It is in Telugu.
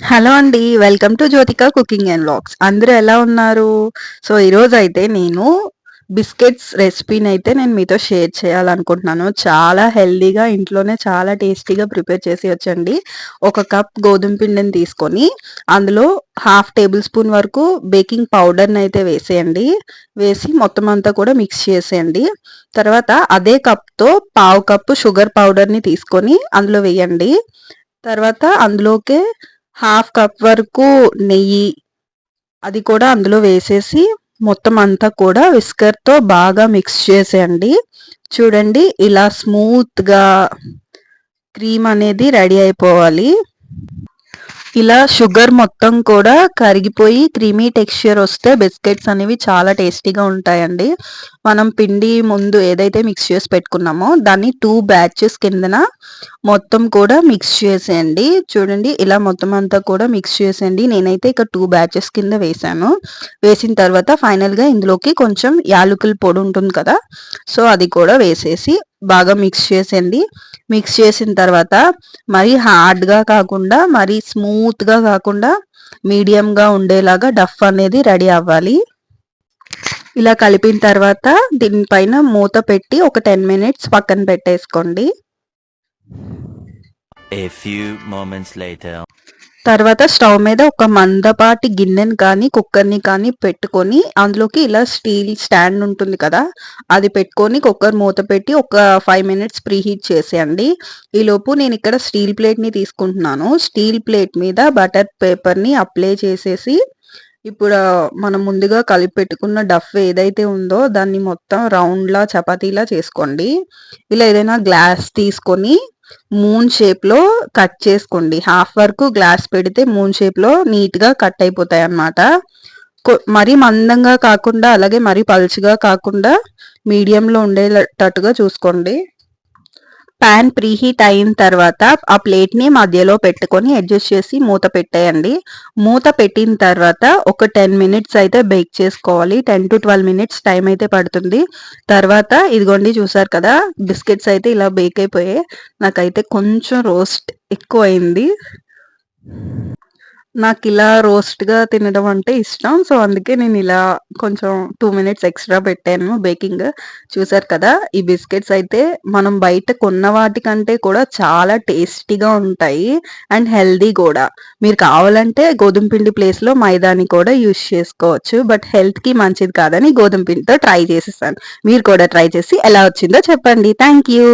హలో అండి welcome to Jyothika cooking and vlogs. అందరూ ఎలా ఉన్నారు? సో ఈరోజు అయితే నేను బిస్కెట్స్ రెసిపీని అయితే నేను మీతో షేర్ చేయాలనుకుంటున్నాను. చాలా హెల్దీగా ఇంట్లోనే చాలా టేస్టీగా ప్రిపేర్ చేసి వచ్చండి. ఒక కప్ గోధుమ పిండిని తీసుకొని అందులో హాఫ్ టేబుల్ స్పూన్ వరకు బేకింగ్ పౌడర్ని అయితే వేసేయండి. వేసి మొత్తం అంతా కూడా మిక్స్ చేసేయండి. తర్వాత అదే కప్తో పావు కప్పు షుగర్ పౌడర్ని తీసుకొని అందులో వేయండి. తర్వాత అందులోకే హాఫ్ కప్ వరకు నెయ్యి అది కూడా అందులో వేసేసి మొత్తం అంతా కూడా విస్కర్తో బాగా మిక్స్ చేసేయండి. చూడండి ఇలా స్మూత్గా క్రీమ్ అనేది రెడీ అయిపోవాలి. ఇలా షుగర్ మొత్తం కూడా కరిగిపోయి క్రీమీ టెక్స్చర్ వస్తే బిస్కెట్స్ అనేవి చాలా టేస్టీగా ఉంటాయండి. మనం పిండి ముందు ఏదైతే మిక్స్ చేసి పెట్టుకున్నామో దాన్ని టూ బ్యాచెస్ కిందన మొత్తం కూడా మిక్స్ చేసేయండి. చూడండి ఇలా మొత్తం అంతా కూడా మిక్స్ చేసేయండి. నేనైతే ఇక టూ బ్యాచెస్ కింద వేసాను వేసిన తర్వాత ఫైనల్గా ఇందులోకి కొంచెం యాలకుల పొడి ఉంటుంది కదా సో అది కూడా వేసేసి బాగా మిక్స్ చేసేయండి. మిక్స్ చేసిన తర్వాత మరీ హార్డ్గా కాకుండా మరీ స్మూత్గా కాకుండా మీడియంగా ఉండేలాగా డఫ్ అనేది రెడీ అవ్వాలి. ఇలా కలిపిన తర్వాత దీనిపైన మూత పెట్టి ఒక టెన్ మినిట్స్ పక్కన పెట్టేసుకోండి. A few moments later. తర్వాత స్టవ్ మీద ఒక మందపాటి గిన్నెని కానీ కుక్కర్ని కానీ పెట్టుకొని అందులోకి ఇలా స్టీల్ స్టాండ్ ఉంటుంది కదా అది పెట్టుకొని కుక్కర్ మూత పెట్టి ఒక ఫైవ్ మినిట్స్ ప్రీ హీట్ చేసేయండి ఈలోపు నేను ఇక్కడ స్టీల్ ప్లేట్ని తీసుకుంటున్నాను. స్టీల్ ప్లేట్ మీద బటర్ పేపర్ని అప్లై చేసేసి ఇప్పుడు మనం ముందుగా కలిపి పెట్టుకున్న డఫ్ ఏదైతే ఉందో దాన్ని మొత్తం రౌండ్లా చపాతీలా చేసుకోండి. ఇలా ఏదైనా గ్లాస్ తీసుకొని మూన్ షేప్లో కట్ చేసుకోండి. హాఫ్ వరకు గ్లాస్ పెడితే మూన్ షేప్లో నీట్గా కట్ అయిపోతాయి అన్నమాట. మరీ మందంగా కాకుండా అలాగే మరీ పలుచగా కాకుండా మీడియంలో ఉండేటట్టుగా చూసుకోండి. ప్యాన్ ప్రీహీట్ అయిన తర్వాత ఆ ప్లేట్ని మధ్యలో పెట్టుకొని అడ్జస్ట్ చేసి మూత పెట్టేయండి. మూత పెట్టిన తర్వాత ఒక టెన్ మినిట్స్ అయితే బేక్ చేసుకోవాలి. Ten to twelve minutes time అయితే పడుతుంది. తర్వాత ఇదిగోండి చూసారు కదా బిస్కెట్స్ అయితే ఇలా బేక్ అయిపోయాయి. నాకైతే కొంచెం రోస్ట్ ఎక్కువ అయింది నాకు ఇలా రోస్ట్గా తినడం అంటే ఇష్టం. సో అందుకే నేను ఇలా కొంచెం టూ మినిట్స్ ఎక్స్ట్రా పెట్టాను బేకింగ్. చూసారు కదా ఈ బిస్కెట్స్ అయితే మనం బయట కొన్న వాటికంటే కూడా చాలా టేస్టీగా ఉంటాయి అండ్ హెల్దీ కూడా. మీరు కావాలంటే గోధుమ పిండి ప్లేస్లో మైదాని కూడా యూస్ చేసుకోవచ్చు. బట్ హెల్త్కి మంచిది కాదని గోధుమ పిండితో ట్రై చేసేసాను. మీరు కూడా ట్రై చేసి ఎలా వచ్చిందో చెప్పండి. Thank you